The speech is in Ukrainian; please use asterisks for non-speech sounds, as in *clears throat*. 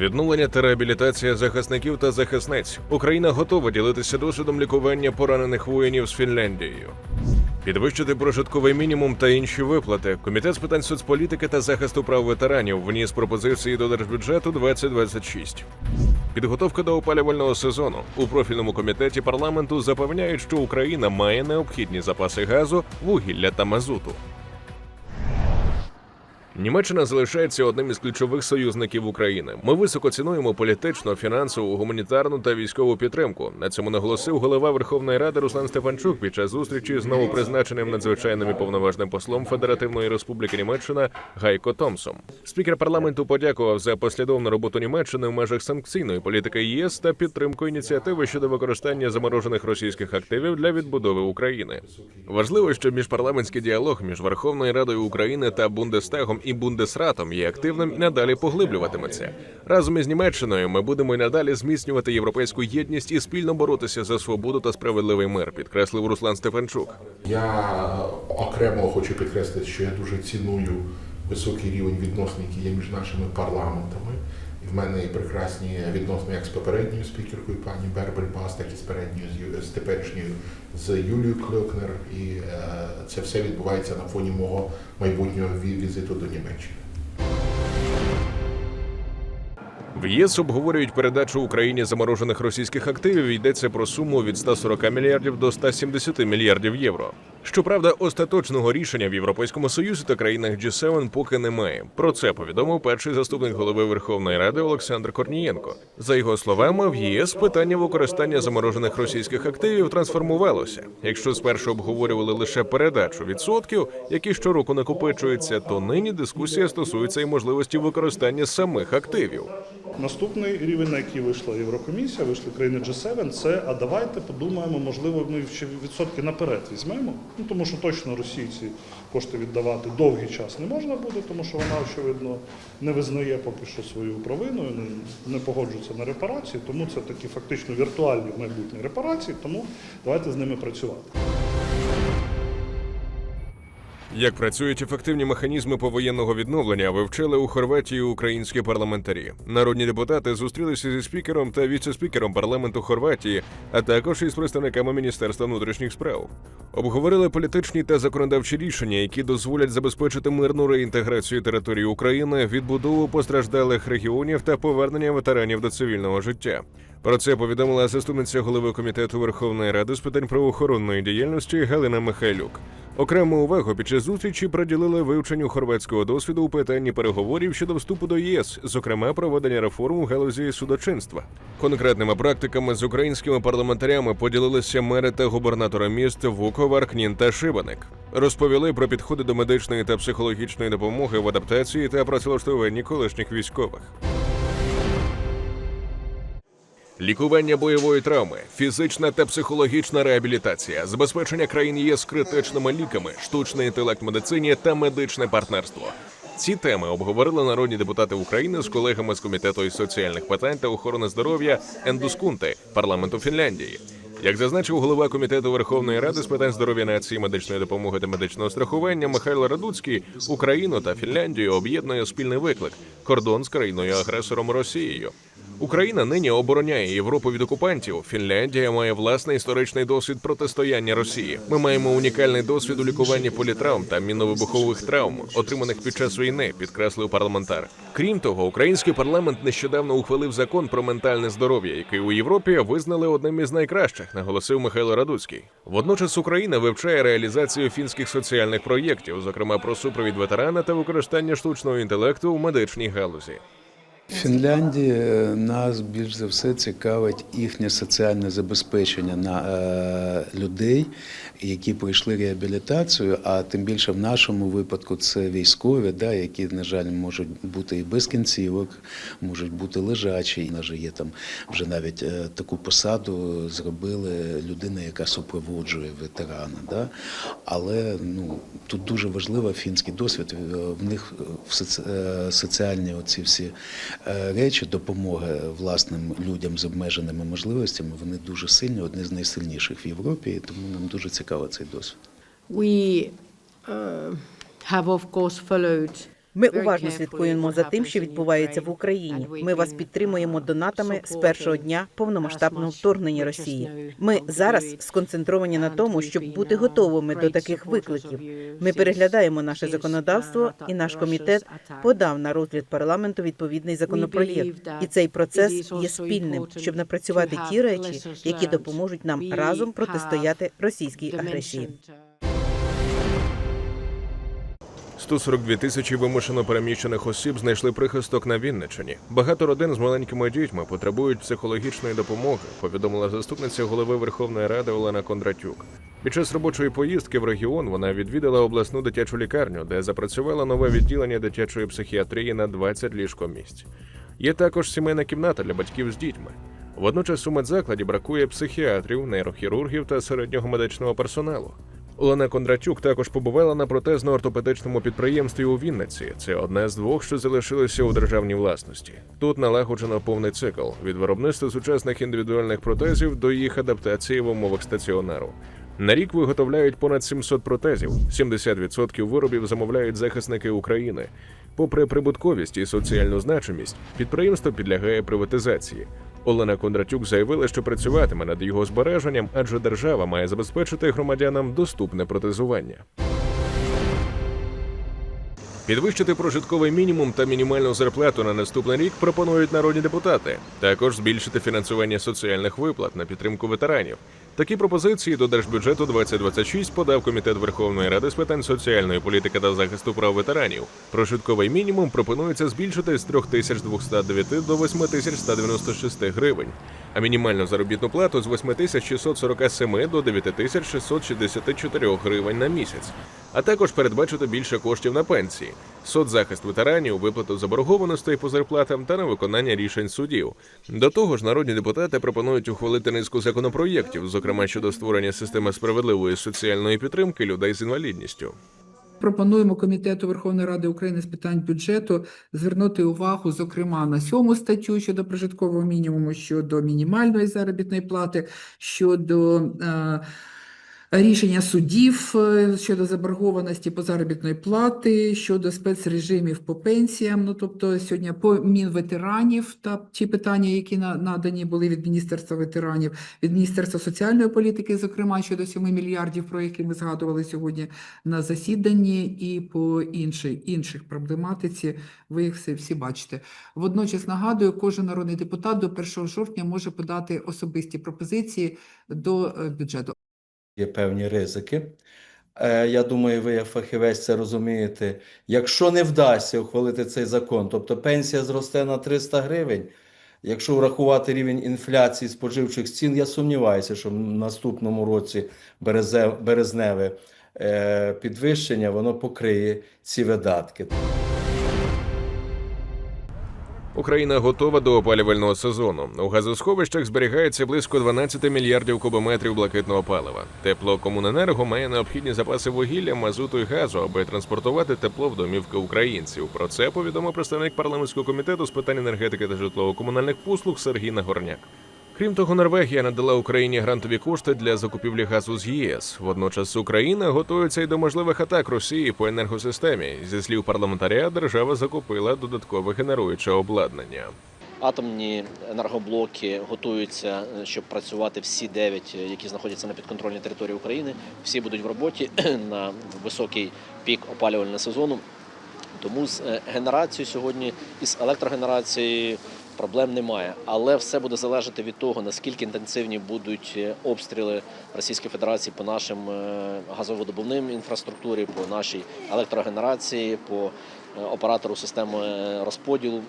Відновлення та реабілітація захисників та захисниць. Україна готова ділитися досвідом лікування поранених воїнів з Фінляндією. Підвищити прожитковий мінімум та інші виплати. Комітет з питань соцполітики та захисту прав ветеранів вніс пропозиції до держбюджету 2026. Підготовка до опалювального сезону у профільному комітеті парламенту запевняють, що Україна має необхідні запаси газу, вугілля та мазуту. Німеччина залишається одним із ключових союзників України. Ми високо цінуємо політичну, фінансову, гуманітарну та військову підтримку. На цьому наголосив голова Верховної Ради Руслан Стефанчук під час зустрічі з новопризначеним надзвичайним і повноважним послом Федеративної Республіки Німеччина Гайко Томсом. Спікер парламенту подякував за послідовну роботу Німеччини в межах санкційної політики ЄС та підтримку ініціативи щодо використання заморожених російських активів для відбудови України. Важливо, щоб міжпарламентський діалог між Верховною Радою України та Бундестагом і Бундесратом є активним і надалі поглиблюватиметься. Разом із Німеччиною ми будемо і надалі зміцнювати європейську єдність і спільно боротися за свободу та справедливий мир, підкреслив Руслан Стефанчук. Я окремо хочу підкреслити, що я дуже ціную високий рівень відносин, який є між нашими парламентами. І в мене є прекрасні відносини як з попередньою спікеркою пані Бербер Бас, так і з передньою з теперішньою з Юлією Кльокнер. І е, це все відбувається на фоні мого майбутнього візиту до Німеччини. В ЄС обговорюють передачу Україні заморожених російських активів. Йдеться про суму від 140 мільярдів до 170 мільярдів євро. Щоправда, остаточного рішення в Європейському Союзі та країнах G7 поки немає. Про це повідомив перший заступник голови Верховної Ради Олександр Корнієнко. За його словами, в ЄС питання використання заморожених російських активів трансформувалося. Якщо спершу обговорювали лише передачу відсотків, які щороку накопичуються, то нині дискусія стосується і можливості використання самих активів. Наступний рівень, на який вийшла Єврокомісія, вийшли країни G7, це а давайте подумаємо, можливо, ми ще відсотки наперед візьмемо. Ну тому що точно російці кошти віддавати довгий час не можна буде, тому що вона, очевидно, не визнає поки що свою провину, не, не погоджується на репарації, тому це такі фактично віртуальні майбутні репарації, тому давайте з ними працювати. Як працюють ефективні механізми повоєнного відновлення, вивчили у Хорватії українські парламентарі. Народні депутати зустрілися зі спікером та віце-спікером парламенту Хорватії, а також із представниками Міністерства внутрішніх справ. Обговорили політичні та законодавчі рішення, які дозволять забезпечити мирну реінтеграцію території України, відбудову постраждалих регіонів та повернення ветеранів до цивільного життя. Про це повідомила заступниця голови комітету Верховної Ради з питань правоохоронної діяльності Галина Михайлюк. Окрему увагу під час зустрічі приділили вивченню хорватського досвіду у питанні переговорів щодо вступу до ЄС, зокрема проведення реформ у галузі судочинства. Конкретними практиками з українськими парламентарями поділилися мери та губернатори міст Вуковар, Кнін та Шибаник. Розповіли про підходи до медичної та психологічної допомоги в адаптації та працевлаштуванні колишніх військових. Лікування бойової травми, фізична та психологічна реабілітація, забезпечення країн ЄС критичними ліками, штучний інтелект медицині та медичне партнерство. Ці теми обговорили народні депутати України з колегами з комітету із соціальних питань та охорони здоров'я Ендускунти парламенту Фінляндії. Як зазначив голова комітету Верховної Ради з питань здоров'я нації, медичної допомоги та медичного страхування Михайло Радуцький, Україну та Фінляндію об'єднує спільний виклик кордон з країною агресором Росією. Україна нині обороняє Європу від окупантів. Фінляндія має власний історичний досвід протистояння Росії. Ми маємо унікальний досвід у лікуванні політравм та мінно-вибухових травм, отриманих під час війни, підкреслив парламентар. Крім того, український парламент нещодавно ухвалив закон про ментальне здоров'я, який у Європі визнали одним із найкращих, наголосив Михайло Радуцький. Водночас Україна вивчає реалізацію фінських соціальних проєктів, зокрема про супровід ветерана та використання штучного інтелекту у медичній галузі. Фінляндії е, нас більш за все цікавить їхнє соціальне забезпечення на е, людей, які пройшли реабілітацію. А тим більше в нашому випадку це військові, да, які, на жаль, можуть бути і без кінцівок, можуть бути лежачі. У нас же є там вже навіть е, таку посаду зробили людина, яка супроводжує ветерана. Да? Але ну тут дуже важливо фінський досвід. В них в соці- соціальні оці всі речі, допомоги власним людям з обмеженими можливостями, вони дуже сильні, одні з найсильніших в Європі, тому нам дуже цікаво цей досвід. We uh, have, of course, followed Ми уважно слідкуємо за тим, що відбувається в Україні. Ми вас підтримуємо донатами з першого дня повномасштабного вторгнення Росії. Ми зараз сконцентровані на тому, щоб бути готовими до таких викликів. Ми переглядаємо наше законодавство, і наш комітет подав на розгляд парламенту відповідний законопроєкт. І цей процес є спільним, щоб напрацювати ті речі, які допоможуть нам разом протистояти російській агресії. 142 тисячі вимушено переміщених осіб знайшли прихисток на Вінниччині. Багато родин з маленькими дітьми потребують психологічної допомоги, повідомила заступниця голови Верховної Ради Олена Кондратюк. Під час робочої поїздки в регіон вона відвідала обласну дитячу лікарню, де запрацювало нове відділення дитячої психіатрії на 20 ліжкомісць. Є також сімейна кімната для батьків з дітьми. Водночас у медзакладі бракує психіатрів, нейрохірургів та середнього медичного персоналу. Олена Кондратюк також побувала на протезно-ортопедичному підприємстві у Вінниці. Це одне з двох, що залишилося у державній власності. Тут налагоджено повний цикл від виробництва сучасних індивідуальних протезів до їх адаптації в умовах стаціонару. На рік виготовляють понад 700 протезів. 70% виробів замовляють захисники України. Попри прибутковість і соціальну значимість, підприємство підлягає приватизації. Олена Кондратюк заявила, що працюватиме над його збереженням, адже держава має забезпечити громадянам доступне протезування. Підвищити прожитковий мінімум та мінімальну зарплату на наступний рік пропонують народні депутати. Також збільшити фінансування соціальних виплат на підтримку ветеранів. Такі пропозиції до держбюджету 2026 подав комітет Верховної Ради з питань соціальної політики та захисту прав ветеранів. Прожитковий мінімум пропонується збільшити з 3209 до 8196 гривень, а мінімальну заробітну плату з 8647 до 9664 гривень на місяць а також передбачити більше коштів на пенсії, соцзахист ветеранів, виплату заборгованостей по зарплатам та на виконання рішень судів. До того ж, народні депутати пропонують ухвалити низку законопроєктів, зокрема щодо створення системи справедливої соціальної підтримки людей з інвалідністю. Пропонуємо комітету Верховної Ради України з питань бюджету звернути увагу, зокрема, на сьому статтю щодо прожиткового мінімуму, щодо мінімальної заробітної плати, щодо е, рішення судів е, щодо заборгованості по заробітної плати, щодо спецрежимів по пенсіям. Ну тобто сьогодні по мінветеранів та ті питання, які надані були від Міністерства ветеранів, від Міністерства соціальної політики, зокрема щодо 7 мільярдів, про які ми згадували сьогодні на засіданні, і по іншій інших проблематиці. Ви їх всі, всі бачите. Водночас нагадую, кожен народний депутат до 1 жовтня може подати особисті пропозиції до е, бюджету. Є певні ризики. Е, Я думаю, ви, як фахівець, це розумієте. Якщо не вдасться ухвалити цей закон, тобто пенсія зросте на 300 гривень, якщо врахувати рівень інфляції споживчих цін, я сумніваюся, що в наступному році березневе е, підвищення воно покриє ці видатки. Україна готова до опалювального сезону. У газосховищах зберігається близько 12 мільярдів кубометрів блакитного палива. Теплокомуненерго має необхідні запаси вугілля, мазуту і газу, аби транспортувати тепло в домівки українців. Про це повідомив представник парламентського комітету з питань енергетики та житлово-комунальних послуг Сергій Нагорняк. Крім того, Норвегія надала Україні грантові кошти для закупівлі газу з ЄС. Водночас Україна готується й до можливих атак Росії по енергосистемі. Зі слів парламентаря, держава закупила додаткове генеруюче обладнання. Атомні енергоблоки готуються, щоб працювати всі дев'ять, які знаходяться на підконтрольній території України. Всі будуть в роботі *clears throat* на високий пік опалювального сезону. Тому з е, генерацією сьогодні із електрогенерацією проблем немає. Але все буде залежати від того, наскільки інтенсивні будуть е, обстріли Російської Федерації по нашим газоводобувним інфраструктурі, по нашій електрогенерації, по е, оператору системи е, розподілу.